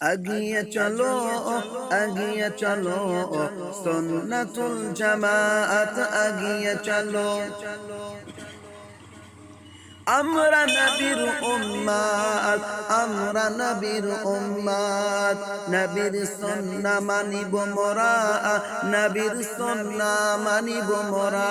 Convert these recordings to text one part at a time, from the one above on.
আগিয়ে চলো আগিয়ে চলো, সন্নাতুল জামাত, আগিয়ে চলো। আমরা নবীর উম্মাত, আমরা নবীর উম্মাত। নবীর সন্না মানিব মোরা, নবীর সন্না মানিব মোরা।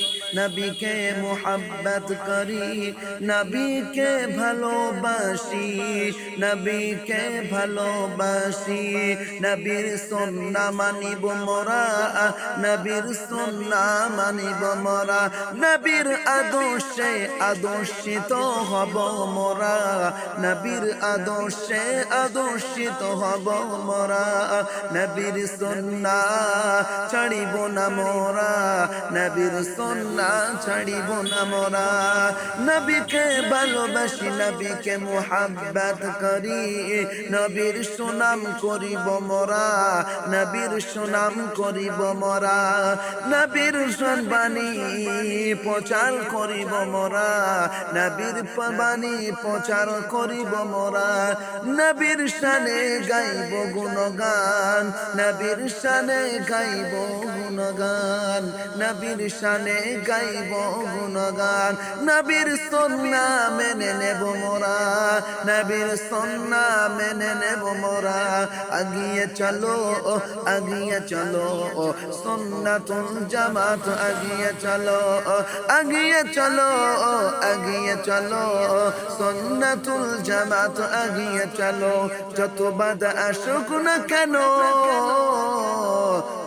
নবীকে মোহাব্বত করি, নবীকে ভালোবাসি নবীকে ভালোবাসি। নবীর সন্না মানিব মোরা, নবীর সন্না মানিব মোরা। নবীর আদর্শে আদর্শিত হব মোরা, নবীর আদর্শে আদর্শিত হব মোরা। নবীর সন্না ছাড়িব না মোরা, নবীর সন্না ছাড়িব না মোরা। নবীকে ভালোবাসি, নবীকে মোহাব্বত করি। নবীর সুনাম করিব মোরা, নবীর সুনাম করিব মোরা। নবীর সনবাণী প্রচার করিব মোরা, নবীর বাণী প্রচার করিব মোরা। নবীর শানে গাইব গুণগান, নবীর শানে গাইব গুণগান। নবীর শানে গাইব গুণগান। নবীর সন্না মেনে নেব মোরা। নবীর সন্না মেনে নেব মোরা। আগিয়ে চলো আগিয়ে চলো, সন্নাতুল জামাত, আগিয়ে চলো আগিয়ে চলো আগিয়ে চলো, সন্নাতুল জামাত, আগিয়ে চলো। যত বাধা আসুক না কেন?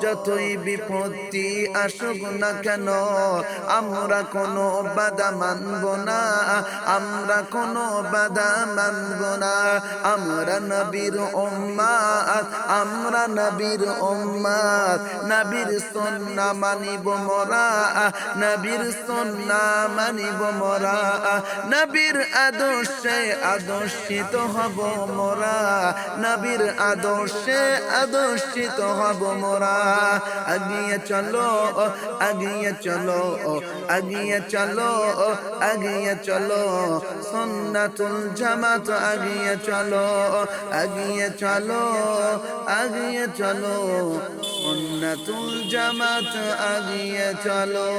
যতই বিপত্তি আসুক না কেন আমরা কোনো বাধা মানব না। আমরা কোনো বাধা মানব না। আমরা নবীর উম্মাত, আমরা নবীর উম্মাত। নবীর সন্না মানিব মোরা, নবীর সন্না মানিব মোরা। নবীর আদর্শে আদর্শিত হব মোরা। নবীর আদর্শে আদর্শিত হব মোরা। আগিয়ে চলো আগিয়ে চলো আগিয়ে চলো আগিয়ে চলো। সন্নাতুল জামাত আগিয়ে চলো আগিয়ে চলো আগিয়ে চলো। সন্নাতুল জামাত আগিয়ে চলো।